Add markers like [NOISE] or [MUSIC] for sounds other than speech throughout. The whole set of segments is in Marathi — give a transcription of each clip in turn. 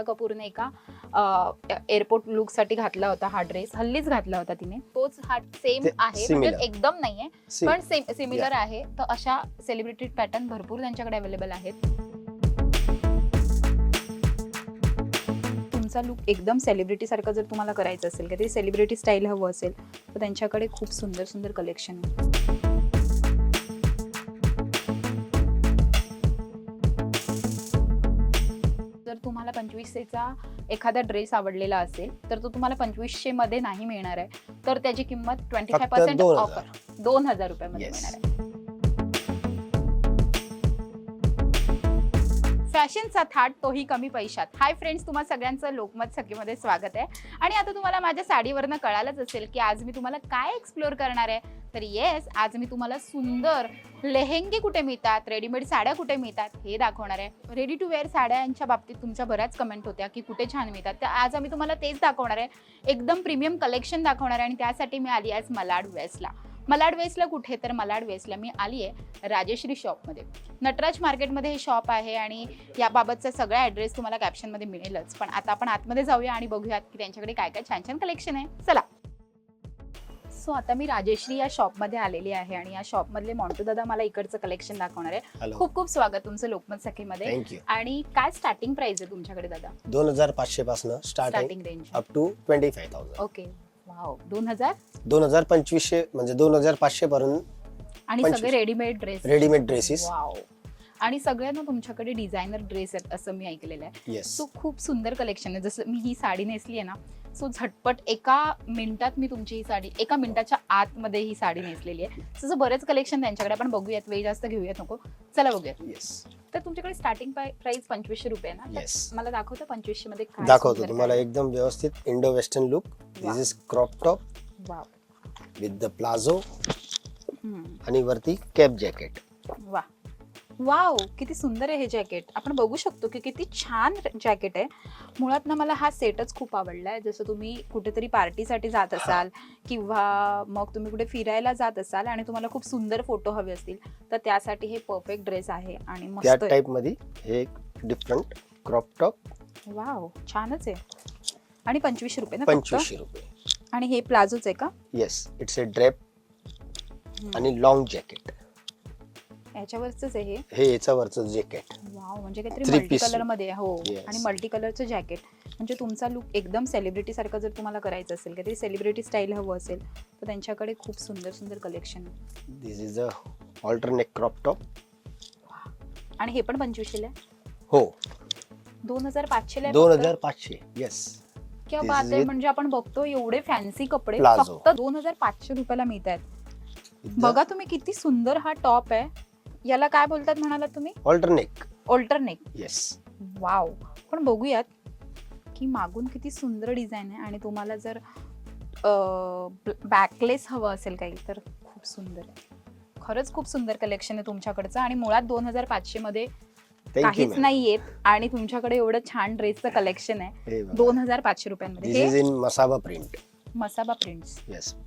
श्रद्धा कपूरने एका एअरपोर्ट लुकसाठी घातला होता हा ड्रेस हल्लीच घातला होता तिने. तोच हा सेम आहे म्हणजे. एकदम नाहीये पण सेम सिमिलर आहे. तर अशा सेलिब्रिटी पॅटर्न भरपूर त्यांच्याकडे अवेलेबल आहेत. तुमचा लुक एकदम सेलिब्रिटी सारखा जर तुम्हाला करायचं असेल काहीतरी सेलिब्रिटी स्टाईल हवं असेल तर त्यांच्याकडे खूप सुंदर सुंदर कलेक्शन आहे. तुम्हाला पंचवीसशेचा एखादा ड्रेस आवडलेला असेल तर तो तुम्हाला पंचवीसशे मध्ये नाही मिळणार आहे तर त्याची किंमत ट्वेंटी फाय पर्सेंट 2000. ऑफर दोन हजार रुपयामध्ये. मिळणार आहे फॅशनचा थाट तोही कमी पैशात. हाय फ्रेंड्स तुम्हा सगळ्यांचं लोकमत सखीमध्ये स्वागत आहे. आणि आता तुम्हाला माझ्या साडीवरनं कळालंच असेल की आज मी तुम्हाला काय एक्सप्लोअर करणार आहे. तर येस आज मी तुम्हाला सुंदर लेहेंगे कुठे मिळतात रेडीमेड साड्या कुठे मिळतात हे दाखवणार आहे. रेडी टू वेअर साड्यांच्या बाबतीत तुमच्या बऱ्याच कमेंट होत्या की कुठे छान मिळतात. तर आज आम्ही तुम्हाला तेच दाखवणार आहे. एकदम प्रीमियम कलेक्शन दाखवणार आहे आणि त्यासाठी मी आली आज मलाड वेस्टला मलाड वेस्टला कुठे? तर मलाड वेस्टला. मी आली आहे राजेश्री शॉपमध्ये. नटराज मार्केटमध्ये हे शॉप आहे आणि याबाबतचा सगळा ॲड्रेस तुम्हाला कॅप्शनमध्ये मिळेलच. पण आता आपण आतमध्ये जाऊया आणि बघूयात की त्यांच्याकडे काय काय छान छान कलेक्शन आहे. चला. सो आता मी राजेश्री या शॉपमध्ये आलेली आहे आणि या शॉपमधले मॉन्टू दादा मला इकडचं कलेक्शन दाखवणार आहे खूप खूप स्वागत तुमचं लोकमत सखीमध्ये. आणि काय स्टार्टिंग प्राइस आहे तुमच्याकडे दादा? दोन हजार पाचशे पासून starting range up to twenty five thousand okay wow दोन हजार? दोन हजार पंचवीसशे म्हणजे दोन हजार पाचशे पर्यंत आणि पंचवीस. सगळे readymade dress readymade dresses wow आणि सगळ्यांना तुमच्याकडे डिझायनर ड्रेस आहेत असं मी ऐकलेलं आहे. येस सो खूप सुंदर कलेक्शन आहे. जसं मी ही साडी नेसली आहे ना सो झटपट एका मिनिटात मी तुमची ही साडी एका मिनिटाच्या आतमध्ये ही साडी नेसलेली आहे. तसं बरेच कलेक्शन त्यांच्याकडे आपण बघूयात वेळ जास्त घेऊयात नको. चला बघूयात. येस तर तुमच्याकडे स्टार्टिंग प्राइस पंचवीसशे रुपये ना तर येस मला दाखवतो पंचवीसशे मध्ये काय दाखवतो सुंदर तुम्हाला काय? एकदम व्यवस्थित Indo western look. This is crop top wow with the palazzo hmm. आणि वरती कॅप जॅकेट वा वाव किती सुंदर आहे हे जॅकेट. आपण बघू शकतो की किती छान जॅकेट आहे. मुळात ना मला हा सेटच खूप आवडला आहे जसं तुम्ही कुठेतरी पार्टीसाठी जात असाल किंवा मग तुम्ही कुठे फिरायला जात असाल आणि तुम्हाला खूप सुंदर फोटो हवे असतील तर त्यासाठी हे परफेक्ट ड्रेस आहे आणि त्या मस्त आहे. टाइपमध्ये हे एक डिफरंट क्रॉप टॉप वाव छानच आहे. आणि पंचवीसशे रुपये ना फक्त? पंचवीसशे रुपये. आणि हे प्लाझोच आहे का? येस इट्स अ ड्रेप आणि लॉंग जॅकेट याच्यावरच आहे हे? हे याच्यावरचं जॅकेट वाव म्हणजे काहीतरी Three मल्टी piece. कलरमध्ये आहे, हो. Yes. आणि मल्टी कलरचं जॅकेट म्हणजे तुमचा लुक एकदम सेलिब्रिटी सारखं जर तुम्हाला करायचं असेल काहीतरी सेलिब्रिटी स्टाईल हवं असेल तर त्यांच्याकडे खूप सुंदर सुंदर collection this is a alternate crop top आणि हे पण पंचवीसशेला आहे? हो. दोन हजार पाचशेला दोन. हजार पाचशे येस क्या this बात आहे. with म्हणजे आपण बघतो एवढे फॅन्सी कपडे Plazo. फक्त दोन हजार पाचशे रुपयाला मिळत आहेत बघा तुम्ही किती सुंदर हा टॉप आहे. याला काय बोलतात म्हणालात तुम्ही? ऑल्टरनेट ऑल्टरनेक येस वाव पण बघूयात की मागून किती सुंदर डिझाईन आहे आणि तुम्हाला जर बॅकलेस हवं असेल काही तर खूप सुंदर आहे. खरंच खूप सुंदर कलेक्शन आहे तुमच्याकडचं आणि मुळात दोन हजार पाचशे मध्ये काहीच नाही येत आणि तुमच्याकडे एवढं छान ड्रेसचं कलेक्शन आहे. दोन हजार पाचशे रुपयांमध्ये. Masaba print Masaba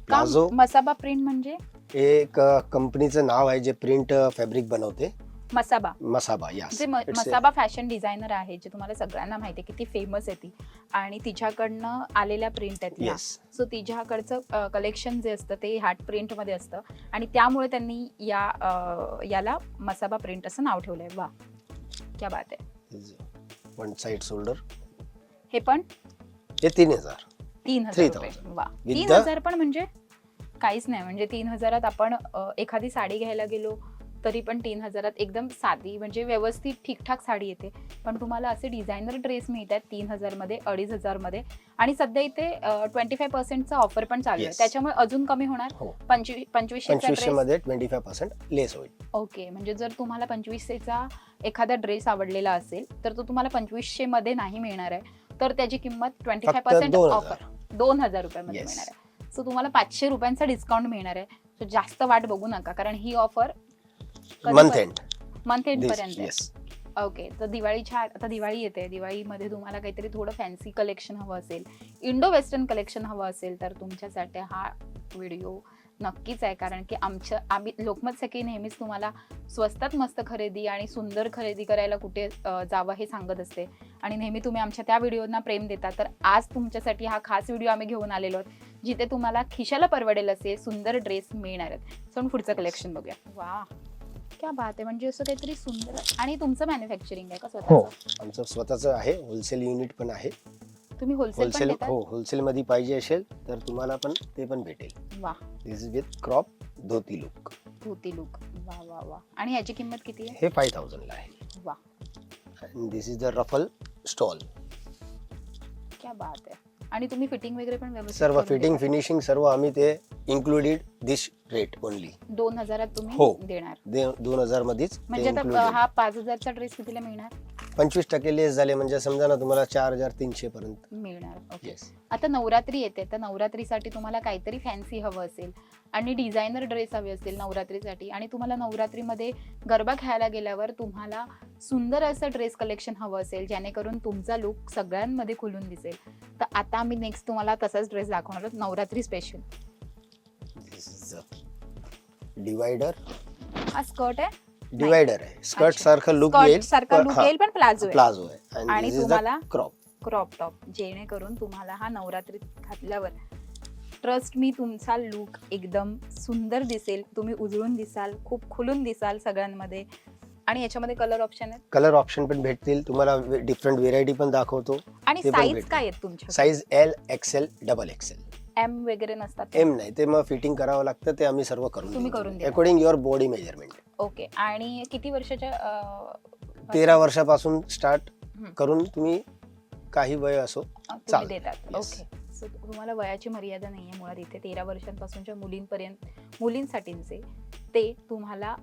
palazzo Masaba print म्हणजे? एक कंपनीचं नाव आहे जे प्रिंट फॅब्रिक बनवते. मसाबा. मसाबा जे म- मसाबा फॅशन डिझायनर आहे जे तुम्हाला सगळ्यांना माहिती आहे किती फेमस आहे ती. आणि तिच्याकडनं आलेल्या प्रिंट आहेत. येस सो तिच्याकडचं कलेक्शन जे असतं ते हार्ट प्रिंटमध्ये असतं. आणि त्यामुळे त्यांनी या अ, याला मसाबा प्रिंट असं नाव ठेवलंय. वा. क्या बात आहे. वन साइड शोल्डर हे पण? हे तीन हजार. तीन हजार 3000. रुपये. वा. तीन हजार पण म्हणजे? काहीच नाही. म्हणजे तीन हजारात आपण एखादी साडी घ्यायला गेलो तरी पण तीन हजारात एकदम साधी म्हणजे व्यवस्थित ठीकठाक साडी येते. पण तुम्हाला असे डिझायनर ड्रेस मिळतात तीन हजारमध्ये अडीच हजारमध्ये आणि सध्या इथे ट्वेंटी फाय पर्सेंटचा ऑफर पण चालू आहे. त्याच्यामुळे अजून कमी होणार? हो. पंचवीसशे ड्रेस? मध्ये ट्वेंटी फाय पर्सेंट लेस होईल. ओके. म्हणजे जर तुम्हाला पंचवीसशेचा एखादा ड्रेस आवडलेला असेल तर तो तुम्हाला पंचवीसशे मध्ये नाही मिळणार आहे. तर त्याची किंमत ट्वेंटी फाय पर्सेंट 2000. ऑफर दोन हजार रुपयामध्ये. मिळणार आहे. सो तुम्हाला पाचशे रुपयांचा डिस्काउंट मिळणार आहे. सो जास्त वाट बघू नका कारण ही offer month end month end पर्यंत ओके तर दिवाळीच्या आता दिवाळी येते. दिवाळीमध्ये तुम्हाला काहीतरी थोडं फॅन्सी कलेक्शन हवं असेल. इंडो वेस्टर्न कलेक्शन हवं असेल तर तुमच्यासाठी हा व्हिडिओ नक्कीच आहे. कारण की आमच्या आम्ही लोकमत सखी नेहमीच तुम्हाला स्वस्तात मस्त खरेदी आणि सुंदर खरेदी करायला कुठे जावं हे सांगत असते. आणि नेहमी तुम्ही आमच्या त्या व्हिडिओना प्रेम देता. तर आज तुमच्यासाठी हा खास व्हिडिओ आम्ही घेऊन आलेलो आहोत. जिथे तुम्हाला खिशाला परवडेल असे सुंदर ड्रेस मिळणार आहेत. सो पुढचं कलेक्शन बघूया. वा क्या बात आहे. म्हणजे असं काहीतरी सुंदर आणि तुमचं मॅन्युफॅक्चरिंग आहे का हो आमचं स्वतःचं आहे. होलसेल युनिट पण आहे. तुम्ही होलसेल पण होलसेल देतात? हो होलसेल मध्ये पाहिजे असेल तर तुम्हाला पण ते पण भेटेल. वा this is with crop dhoti look dhoti look वा वा वा आणि याची किंमत किती आहे? हे फाय थाउजंडला आहे. वा this is the ruffle stole क्या बात आहे. आणि तुम्ही फिटिंग वगैरे पण व्यवस्थित सर्व करून फिटिंग? फिनिशिंग सर्व आम्ही ते इन्क्लुडेड दिस रेट ओनली दोन हजारात तुम्ही हो. देणार दोन हजार मध्येच म्हणजे आता included. हा पाच हजारचा ड्रेस कितीला मिळणार पंचवीस टक्के लेस झाले म्हणजे समजा ना तुम्हाला चार हजार तीनशे पर्यंत. मिळणार ओके येस आता नवरात्री येते तर नवरात्रीसाठी तुम्हाला काहीतरी फॅन्सी हवं असेल आणि डिझायनर ड्रेस हवे असतील नवरात्रीसाठी आणि तुम्हाला नवरात्रीमध्ये गरबा खेळायला गेल्यावर तुम्हाला सुंदर असं ड्रेस कलेक्शन हवं असेल जेणेकरून तुमचा लुक सगळ्यांमध्ये खुलून दिसेल. तर आता आम्ही नेक्स्ट तुम्हाला तसाच ड्रेस दाखवणार आहोत नवरात्री स्पेशल डिवायडर हा स्कर्ट आहे. डिवायडर आहे. स्कर्ट. सारखं लुक येईल सारखा लुक येईल पण प्लाझो आहे. प्लाझो आहे. आणि तुम्हाला क्रॉप क्रॉप टॉप जेणेकरून तुम्हाला हा नवरात्रीत घातल्यावर ट्रस्ट मी तुमचा लुक एकदम सुंदर दिसेल. तुम्ही उजळून दिसाल खूप खुलून दिसाल सगळ्यांमध्ये. आणि याच्यामध्ये कलर ऑप्शन आहेत? कलर ऑप्शन पण भेटतील. तुम्हाला डिफरंट व्हेरायटी पण दाखवतो. आणि साईज. काय आहेत तुमच्या size L XL double XL M वगैरे नसतात एम नाही. ते मग फिटिंग करावं लागतं ते आम्ही सर्व करून तुम्ही करून देता. According your body measurement okay आणि किती वर्षाच्या अं, तेरा वर्षापासून स्टार्ट हम्म. करून तुम्ही काही वय असो तुम्ही चालेल. देतात. Yes. ओके सो तुम्हाला वयाची मर्यादा नाही आहे मुळात इथे. तेरा वर्षांपासूनच्या मुलींपर्यंत मुलींसाठीचे ते तुम्हाला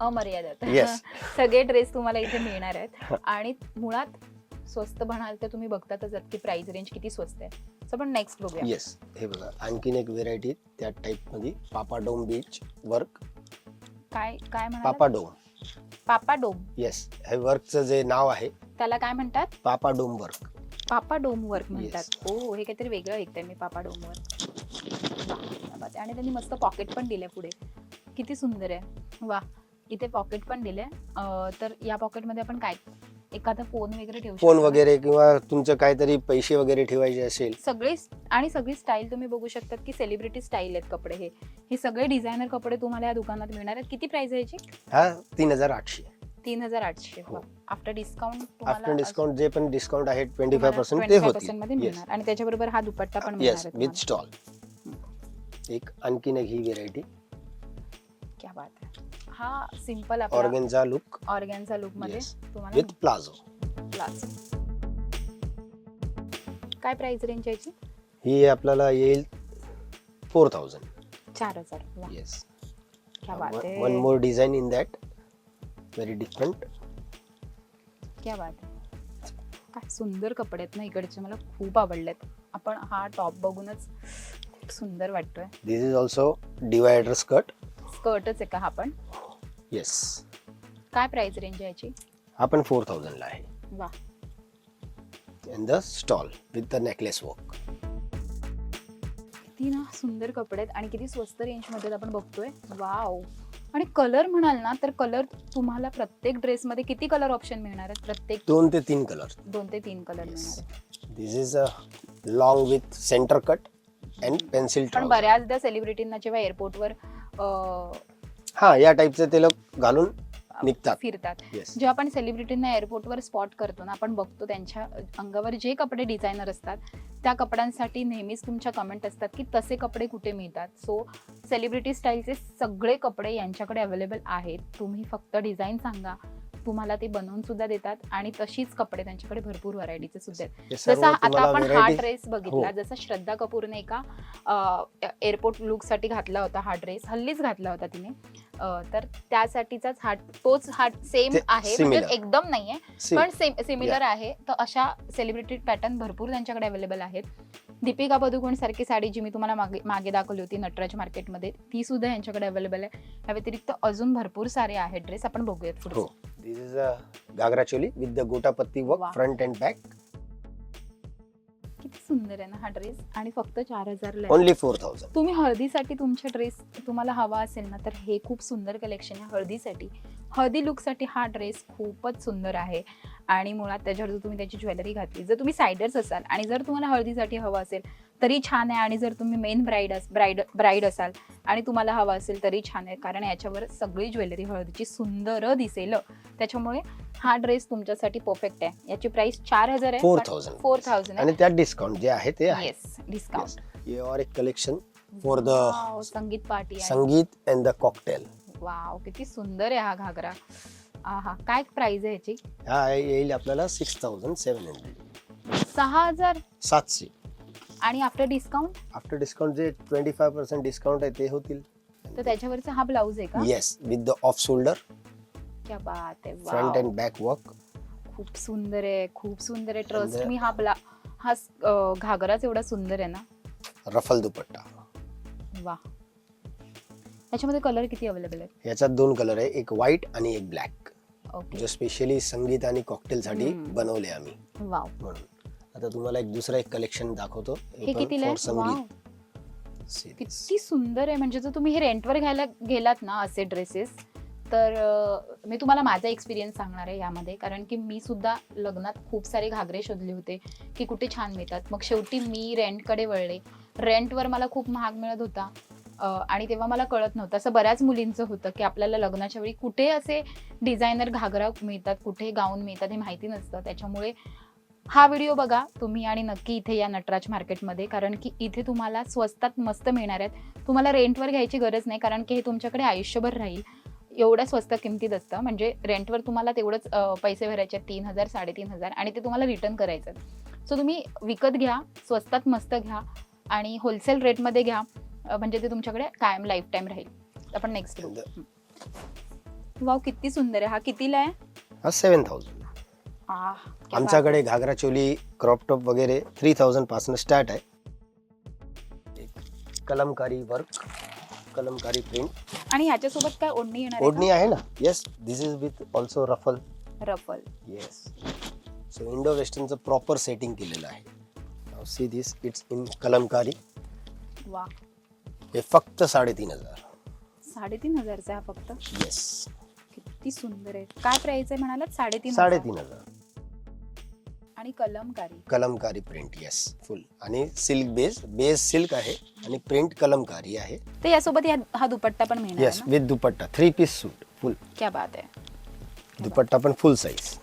अमर्यादित. Yes. [LAUGHS] सगळे ड्रेस तुम्हाला इथे मिळणार आहेत. आणि मुळात स्वस्त म्हणाल तर तुम्ही बघतातच आहात की प्राइस रेंज किती स्वस्त आहे. सो पण नेक्स्ट बघूया. येस हे बघा आणखीन एक व्हेरायटी त्या टाईपमध्ये पापाडोम बीच वर्क काय काय म्हणा पापाडोम. पापा डोम येस हे वर्कचं जे नाव आहे त्याला काय म्हणतात? पापाडोम वर्क पापा डोम वर्क म्हणतात. ओ हे काहीतरी वेगळं ऐकतंय मी पापा डोम वर्क आणि त्यांनी मस्त पॉकेट पण दिलंय पुढे. किती सुंदर आहे. वा इथे पॉकेट पण दिले तर या पॉकेटमध्ये आपण काय एखादा फोन वगैरे ठेवू फोन शकतो? वगैरे किंवा तुमचं काहीतरी पैसे वगैरे ठेवायचे असेल. सगळे आणि सगळी स्टाईल तुम्ही बघू शकतात की सेलिब्रिटी स्टाईल आहेत कपडे हे. हे सगळे डिझायनर कपडे तुम्हाला या दुकानात मिळणार आहेत. किती प्राइस आहे याची? हा तीन हजार आठशे. तीन हजार आठशे. हो. आफ्टर डिस्काउंट आफ्टर डिस्काउंट जे पण डिस्काउंट आहे ट्वेंटी फाय पर्सेंट ते मध्ये होतील मिळणार. आणि त्याच्याबरोबर हा दुपट्टा पण मिळणार येस आहे विथ तुम्हाला. स्टॉल एक आणखीन एक ही व्हेरायटी क्या बात आहे. हा आपला ऑर्गेनचा लुक. ऑर्गॅनचा लुकमध्ये. तुम्हाला विथ प्लाझो प्लाझो काय प्राइस रेंज याची? ही आपल्याला येईल फोर थाउजंड चार हजार. येस क्या बात one more design in that very different क्या बात काय सुंदर कपडे आहेत ना इकडचे. मला खूप आवडलेत. आपण हा टॉप बघूनच खूप सुंदर वाटतोय. This is also divider skirt स्कर्टच आहे का हा पण? येस काय प्राइस रेंज आहे याची? हा पण फोर थाउजंडला आहे. वा. In the stole with the necklace work किती ना सुंदर कपडे आहेत आणि किती स्वस्त रेंजमध्ये आपण बघतोय. वाव आणि कलर म्हणाल ना तर कलर तुम्हाला प्रत्येक ड्रेसमध्ये किती कलर ऑप्शन मिळणार आहेत? प्रत्येक दोन ते तीन कलर दोन ते तीन कलर. मिळणार this is a long with centre cut and pencil पण बऱ्याचदा सेलिब्रिटींना जेव्हा एअरपोर्टवर हा या टाईपचे ते लोक घालून निघतात. फिरतात. येस जेव्हा आपण सेलिब्रिटींना एअरपोर्टवर स्पॉट करतो ना आपण बघतो त्यांच्या अंगावर जे कपडे डिझायनर असतात त्या कपड्यांसाठी नेहमीच तुमच्या कमेंट असतात की तसे कपडे कुठे मिळतात? सो सेलिब्रिटी स्टाईलचे सगळे कपडे यांच्याकडे अवेलेबल आहेत. तुम्ही फक्त डिझाईन सांगा. तुम्हाला ते बनवून सुद्धा देतात आणि तशीच कपडे त्यांच्याकडे भरपूर व्हरायटीचे सुद्धा आहेत. जसा आता आपण हा ड्रेस बघितला हो. जसा श्रद्धा कपूरने एका एअरपोर्ट लुकसाठी घातला होता हा ड्रेस हल्लीच घातला होता तिने. तर त्यासाठीचाच हा तोच हा सेम आहे म्हणजे. एकदम नाहीये पण सेम सिमिलर आहे. तर अशा सेलिब्रिटी पॅटर्न भरपूर त्यांच्याकडे अवेलेबल आहेत. दीपिका पदुकोण सारखी साडी जी मी तुम्हाला मागे मागे दाखवली होती नटराज मार्केटमध्ये ती सुद्धा यांच्याकडे अवेलेबल आहे. या व्यतिरिक्त अजून भरपूर सारे आहेत ड्रेस आपण बघूयात हो. पुढे this is a ghagra choli with the gotapatti work. Front and back किती सुंदर आहे ना हा ड्रेस आणि फक्त चार हजार ओनली फोर थाउजंड तुम्ही हळदीसाठी तुमचा ड्रेस तुम्हाला हवा असेल ना तर हे खूप सुंदर कलेक्शन आहे हळदीसाठी. हळदी लुकसाठी हा ड्रेस खूपच सुंदर आहे. आणि मुळात त्याच्यावर जर तुम्ही त्याची ज्वेलरी घातली जर तुम्ही सायडर्स असाल आणि जर तुम्हाला हळदीसाठी हवं असेल तरी छान आहे. आणि जर तुम्ही मेन ब्राईड अस ब्राईड ब्राईड असाल आणि तुम्हाला हवं असेल तरी छान आहे. कारण याच्यावर सगळी ज्वेलरी हळदीची सुंदर दिसेल. त्याच्यामुळे हा ड्रेस तुमच्यासाठी परफेक्ट आहे. याची प्राइस चार हजार आहे. फोर थाउजंड फोर थाउजंड आणि त्यात डिस्काउंट जे आहे ते आहे. येस डिस्काउंट ये और एक collection for the sangeet party sangeet and the cocktail wow किती सुंदर आहे हा घागरा. आहा काय प्राइस आहे याची? हा येईल आपल्याला सिक्स थाउजंड सेवन हंड्रेड सहा हजार? सातशे. आणि आफ्टर डिस्काउंट आफ्टर डिस्काउंट जे ट्वेंटी फाय पर्सेंट डिस्काउंट आहे ते होतील. तर त्याच्यावरचा हा ब्लाऊज आहे का? Yes with the off shoulder क्या बात आहे front wow and back work खूप सुंदर आहे खूप सुंदर आहे. ट्रस्ट मी हा ब्ला हा स- अं, घागराच एवढा सुंदर आहे ना? रफल दुपट्टा. वा याच्यामध्ये कलर किती अवेलेबल आहेत? याच्यात दोन कलर आहे एक व्हाईट आणि एक ब्लॅक ओके जो स्पेशली संगीत आणि कॉकटेल साठी हम्म. बनवले आम्ही. वाव म्हणून. आता तुम्हाला एक दुसरा एक कलेक्शन दाखवतो. हे कितीला for आहे? वाव संगीत Series. किती सुंदर आहे. म्हणजे जर तुम्ही हे रेंटवर घ्यायला गेलात ना असे ड्रेसेस तर अं, मी तुम्हाला माझा एक्सपिरियन्स सांगणार आहे यामध्ये. कारण की मी सुद्धा लग्नात खूप सारे घागरे शोधले होते की कुठे छान मिळतात. मग शेवटी मी रेंटकडे वळले. रेंटवर मला खूप महाग मिळत होता. आणि तेव्हा मला कळत नव्हतं. असं बऱ्याच मुलींचं होतं की आपल्याला लग्नाच्या वेळी कुठे असे डिझायनर घागरा मिळतात कुठे गाऊन मिळतात हे माहिती नसतं. त्याच्यामुळे हा व्हिडिओ बघा तुम्ही आणि नक्की इथे या नटराज मार्केटमध्ये कारण की इथे तुम्हाला स्वस्तात मस्त मिळणार आहेत. तुम्हाला रेंटवर घ्यायची गरज नाही कारण की हे तुमच्याकडे आयुष्यभर राहील. एवढ्या स्वस्त किमतीत असतं. म्हणजे रेंटवर तुम्हाला तेवढंच पैसे भरायचे आहेत, तीन हजार साडेतीन हजार आणि ते तुम्हाला रिटर्न करायचं सो तुम्ही विकत घ्या स्वस्तात मस्त घ्या आणि होलसेल रेटमध्ये घ्या. अं, म्हणजे ते तुमच्याकडे कायम लाईफ टाईम राहील. आपण नेक्स्ट वाव किती सुंदर आहे. हा कितीला आहे? हा सेवन थाउजंड आह, क्या बात आमच्याकडे घागरा चोली क्रॉप टॉप वगैरे थ्री थाउजंडपासून स्टार्ट आहे. एक कलमकारी वर्क कलमकारी प्रिंट. आणि ह्याच्यासोबत काय ओढणी येणार ओढणी आहे ना? Yes this is with also ruffle ruffle yes so indo वेस्टर्नचं proper setting केलेलं आहे. See this it's in kalamkari वा हे फक्त साडेतीन हजार. साडेतीन हजारचा हा फक्त? येस किती सुंदर आहे. काय प्राइस आहे म्हणालात? साडेतीन हजार? साडेतीन हजार. आणि kalamkari? Kalamkari print yes full आणि सिल्क बेस बेस सिल्क आहे आणि प्रिंट कलमकारी आहे. ते यासोबत या हा दुपट्टा पण मिळणार येस आहे with dupatta. Three piece suit full ना? क्या बात आहे. दुपट्टा पण फुल साईज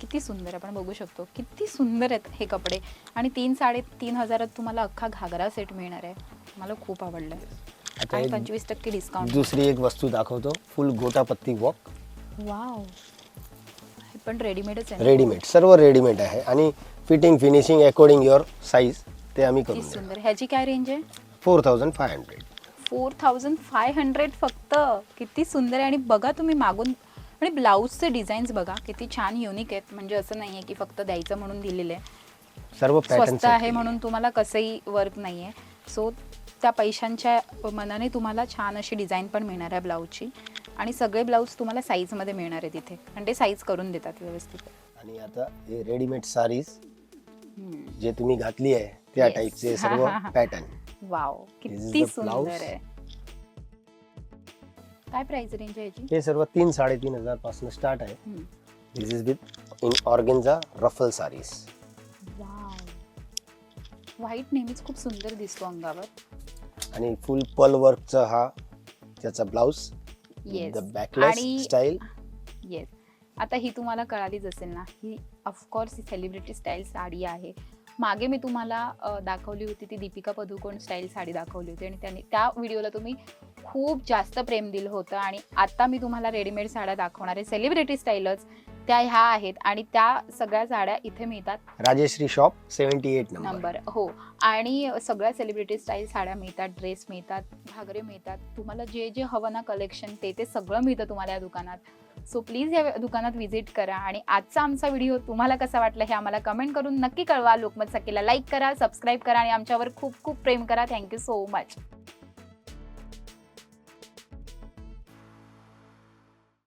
किती सुंदर आपण बघू शकतो. किती सुंदर आहेत हे कपडे. आणि तीन साडेतीन हजारात तुम्हाला अख्खा घागरा सेट मिळणार आहे. मला खूप आवडलं. आता आणि एक पंचवीस टक्के डिस्काउंट दुसरी एक वस्तू दाखवतो. फुल गोटापत्ती वॉक वाव हे पण रेडीमेडच आहे ना? रेडीमेड सर्व रेडीमेड आहे. आणि fitting finishing according your size ते आम्ही किती करून सुंदर. ह्याची काय रेंज आहे? Four thousand five hundred. Four thousand five hundred फक्त. किती सुंदर आहे. आणि बघा तुम्ही मागून. आणि ब्लाऊजचे डिझाईन्स बघा. किती छान युनिक आहेत. म्हणजे असं नाही आहे की फक्त द्यायचं म्हणून दिलेलं आहे. सर्व स्वस्त आहे म्हणून तुम्हाला कसंही वर्क नाही आहे सो त्या पैशांच्या मनाने तुम्हाला छान अशी डिझाईन पण मिळणार आहे ब्लाऊजची आणि सगळे ब्लाऊज तुम्हाला साईजमध्ये मिळणार आहे तिथे आणि ते साईज करून देतात व्यवस्थित आणि आता हे रेडीमेड सारीज. जे तुम्ही घातली आहे त्या Yes. टाईपचे [LAUGHS] सर्व हा, हा, हा. पॅटर्न वाव is किती the सुंदर blouse. आहे काय प्राइस रेंज आहे याची हे सर्व तीन साडेतीन हजारपासून स्टार्ट आहे हम्म. This is with in organza ruffle saris wow white नेहमीच खूप सुंदर दिसतो अंगावर आणि फुल पल वर्कचा हा त्याचा ब्लाउज येस आणि स्टाईल येस आता ही तुम्हाला कळालीच असेल ना ही ऑफकोर्स ही सेलिब्रिटी स्टाईल साडी आहे. मागे मी तुम्हाला दाखवली होती ती दीपिका पदुकोण स्टाईल साडी दाखवली होती आणि त्याने त्या व्हिडिओला तुम्ही खूप जास्त प्रेम दिलं होतं आणि आता मी तुम्हाला रेडीमेड साड्या दाखवणार आहे. सेलिब्रिटी स्टाईलच त्या ह्या आहेत आणि त्या सगळ्या साड्या इथे मिळतात. Rajeshri shop seventy eight number. हो. आणि सगळ्या सेलिब्रिटी स्टाईल साड्या मिळतात ड्रेस मिळतात घागरे मिळतात. तुम्हाला जे जे हवं ना कलेक्शन ते ते सगळं मिळतं तुम्हाला या दुकानात. सो प्लीज या दुकानात व्हिजिट करा आणि आजचा आमचा व्हिडिओ तुम्हाला कसा वाटला हे आम्हाला कमेंट करून नक्की कळवा. लोकमत सखीला लाईक करा सबस्क्राईब करा आणि आमच्यावर खूप खूप प्रेम करा. Thank you so much